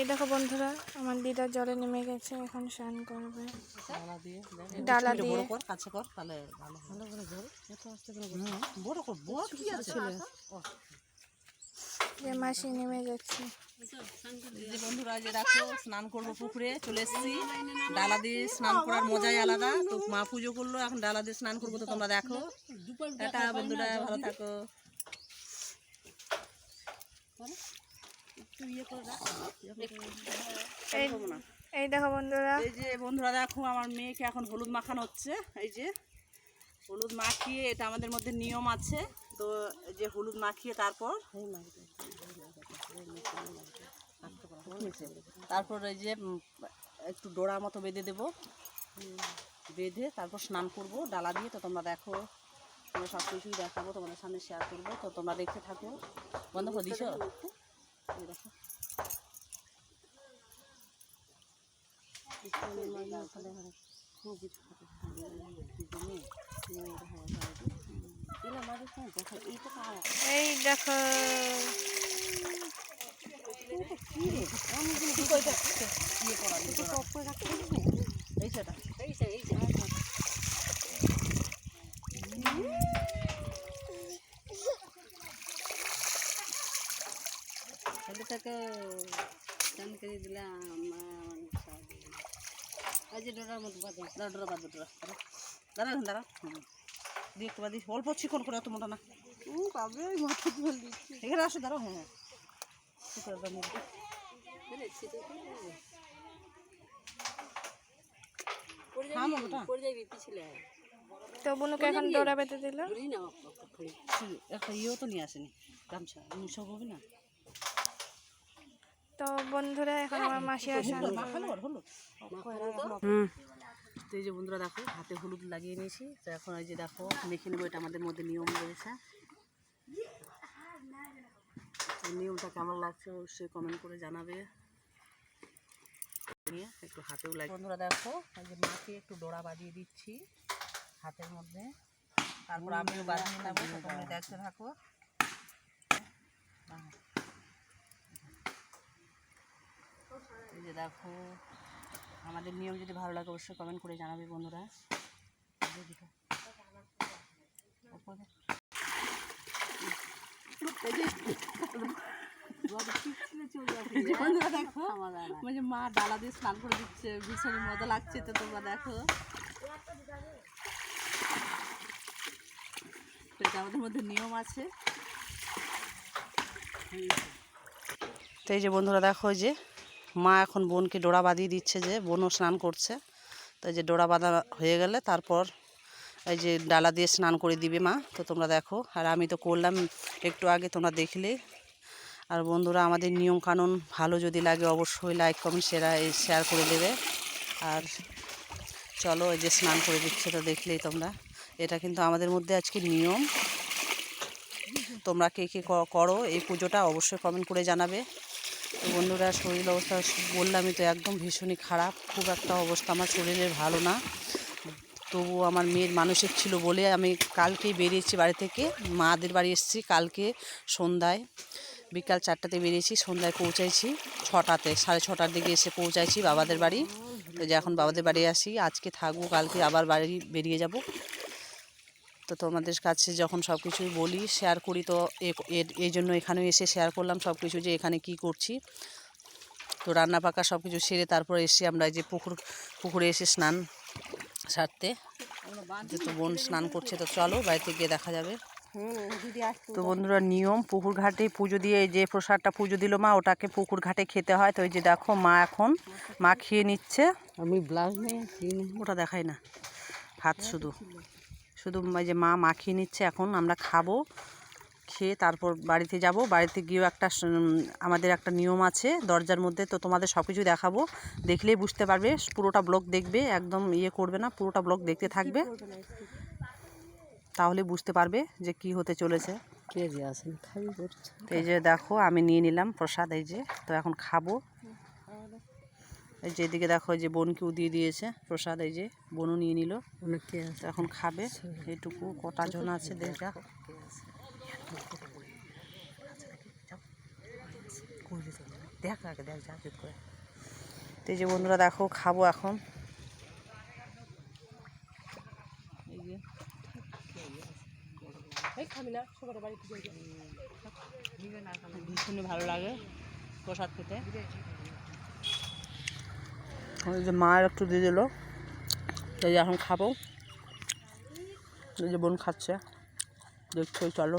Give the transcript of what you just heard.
এই দেখো বন্ধুরা আমার দিদা জলে নেমে গেছে এখন স্নান করবে। ডালা দিয়ে। বড় কর কাছে কর তাহলে ভালো ভালো করে ধর এত আস্তে করে বড় কর বড় কি আছে? ও, যে মাসি নেমে যাচ্ছে। এই যে বন্ধুরা যে দেখো স্নান করব পুকুরে চলে এসেছি। ডালা দিয়ে স্নান করার মজাই আলাদা। তো মা পুজো করল এখন ডালা দিয়ে স্নান করব তো তোমরা দেখো। টাটা বন্ধুরা ভালো থাকো। এই দেখো বন্ধুরা। এই যে বন্ধুরা, দেখো আমার মেয়েকে এখন হলুদ মাখানো হচ্ছে। এই যে হলুদ মাখিয়ে এটা আমাদের মধ্যে নিয়ম আছে। তো যে হলুদ মাখিয়ে তারপর তারপর এই যে একটু ডোরা মতো বেঁধে দেবো। বেঁধে তারপর স্নান করব, ডালা দিয়ে। তো তোমরা দেখো, তোমরা সব কিছুই দেখাবো, তোমাদের সামনে শেয়ার করব। তো তোমরা দেখতে থাকো। বন্ধ করে দিছো? এই দেখো। এই দেখো। এই সেটা ছেলেটাকে স্নান করে দিলাম আজ ডোরার মতো বাদে দাঁড়া দাঁড়া দাঁড়া দাঁড়া। দাঁড়া দাঁড়া দাঁড়া। হুম। দিয়ে একটু বাদি অল্প চিকন করে অত মোটা না। ও বাবা মাথা জল এখানে আসো দাঁড়াও হ্যাঁ হ্যাঁ। তো হ্যাঁ এখন বেঁধে দিল। ধরি না খড়ি। একটা ইয়েও তো নিয়ে আসেনি। গামছা সব হবে না? তো বন্ধুরা এখন আমার মাসি আসেন। হুম। তো এই যে বন্ধুরা দেখো হাতে হলুদ লাগিয়ে নিয়েছি। তো এখন এই যে দেখো মেখে নেব এটা আমাদের মধ্যে নিয়ম রয়েছে। নিয়মটা কেমন লাগছে অবশ্যই কমেন্ট করে জানাবে। নিয়ে একটু হাতেও লাগে বন্ধুরা দেখো এই যে মাকে একটু ডোরা বাঁধিয়ে দিচ্ছি হাতের মধ্যে। তারপর আমিও বাঁধিয়ে নেব তোমরা দেখতে থাকো। যে দেখো, আমাদের নিয়ম যদি ভালো লাগে অবশ্যই কমেন্ট করে জানাবে বন্ধুরা। দেখো। মানে মা ডালা দিয়ে স্নান করে দিচ্ছে, ভীষণ মজা লাগছে তো তোমরা দেখো। এটা আমাদের মধ্যে নিয়ম আছে। তো এই যে বন্ধুরা দেখো যে মা এখন বোনকে ডোরা বাঁধিয়ে দিচ্ছে যে, বোনও স্নান করছে। তো এই যে ডোরা বাঁধা হয়ে গেলে তারপর এই যে ডালা দিয়ে স্নান করে দিবে মা। তো তোমরা দেখো, আর আমি তো করলাম একটু আগে, তোমরা দেখলে। আর বন্ধুরা, আমাদের নিয়ম কানুন ভালো যদি লাগে অবশ্যই লাইক কমেন্ট শেয়ার শেয়ার করে দেবে। আর চলো এই যে স্নান করে দিচ্ছে, তো দেখলেই তোমরা। এটা কিন্তু আমাদের মধ্যে আজকে নিয়ম। তোমরা কে ক- করো এই পুজোটা অবশ্যই কমেন্ট করে জানাবে। তো বন্ধুরা শরীর অবস্থা বললামই তো একদম ভীষণই খারাপ। খুব একটা অবস্থা আমার শরীরের ভালো না। তবু আমার মেয়ের মানসিক ছিল বলে আমি কালকেই বেরিয়েছি বাড়ি থেকে। মাদের বাড়ি এসেছি কালকে সন্ধ্যায়। বিকাল চারটাতে বেরিয়েছি, সন্ধ্যায় পৌঁছাইছি। ছটাতে, সাড়ে ছটার দিকে এসে পৌঁছাইছি বাবাদের বাড়ি। তো যে এখন বাবাদের বাড়ি আসি, আজকে থাকব, কালকে আবার বাড়ি বেরিয়ে যাব। তো তোমাদের কাছে যখন সব কিছুই বলি শেয়ার করি তো এই জন্য এখানেও এসে শেয়ার করলাম সব কিছু যে এখানে কি করছি। তো রান্না পাকা সব কিছু সেরে তারপর এসে আমরা এই যে পুকুর পুকুরে এসে স্নান সারতে। তো বোন স্নান করছে তো চলো বাড়িতে গিয়ে দেখা যাবে। তো বন্ধুরা নিয়ম পুকুর ঘাটে পুজো দিয়ে এই যে প্রসাদটা পুজো দিল মা ওটাকে পুকুর ঘাটে খেতে হয়। তো ওই যে দেখো মা এখন মা খেয়ে নিচ্ছে। আমি ব্লাউজ নেই ওটা দেখাই না ভাত শুধু। শুধু এই যে মা মাখিয়ে নিচ্ছে এখন আমরা খাব খেয়ে তারপর বাড়িতে যাব। বাড়িতে গিয়েও একটা আমাদের একটা নিয়ম আছে দরজার মধ্যে তো তোমাদের সব কিছু দেখাবো। দেখলেই বুঝতে পারবে পুরোটা ব্লগ দেখবে একদম ইয়ে করবে না পুরোটা ব্লগ দেখতে থাকবে। তাহলে বুঝতে পারবে যে কি হতে চলেছে। এই যে দেখো আমি নিয়ে নিলাম প্রসাদ এই যে তো এখন খাব। এই যে এদিকে দেখো যে বোনকেও দিয়ে দিয়েছে। প্রসাদ এই যে বোনও নিয়ে নিল। এখন খাবে। এইটুকু কটা জন আছে দেখা দেখ আগে দেখ যা করে। তো এই যে বন্ধুরা দেখো খাব এখন। ভীষণই ভালো লাগে প্রসাদ খেতে। ওই যে মায়ের একটু দিয়ে দিল। এই যে এখন খাব। এই যে বোন খাচ্ছে। দেখছ, চলো।